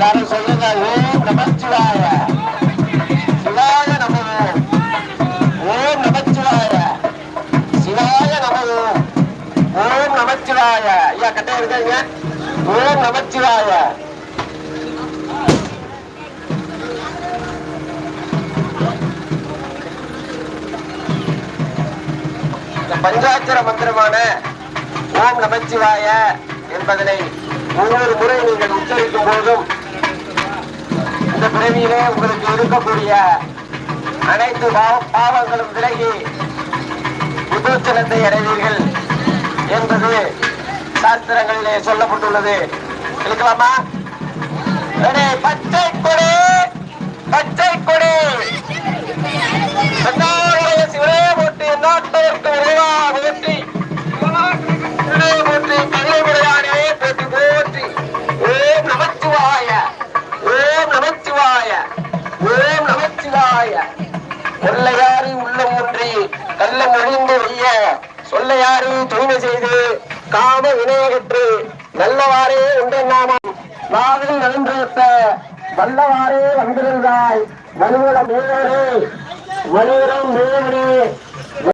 எல்லாரும் சொல்லுங்க ஓம் நமச்சிவாய. சிவாய நமவோம் ஓம் நமச்சிவாய. சிவாய நமவோம் ஓம் நமச்சிவாய. ஐயா கட்டையா இருக்காங்க ஓம் நமச்சிவாய. பஞ்சாட்சர மந்திரமான ஓம் நமச்சிவாய என்பதனை ஒவ்வொரு முறை நீங்கள் உச்சரிக்கும் போதும் இந்த பிறவியிலே உங்களுக்கு இருக்கக்கூடிய அனைத்து பாவங்களும் விலகி புதோச்சனத்தை அடைவீர்கள் என்பது சாஸ்திரங்களிலே சொல்லப்பட்டுள்ளது. இருக்கலாமா பச்சை! கொள்ளையாரி உள்ள ஊற்றி கள்ளம் ஒழிந்து வைய சொல்லையாரி தூய்மை செய்து காம வினையகற்று நல்லவாறே உண்டென்னாமம். நாவில் நலந்திருத்த வல்லவாறே வந்திருந்தாய். மனுவலம் மேலே மனுவரம் மேலே.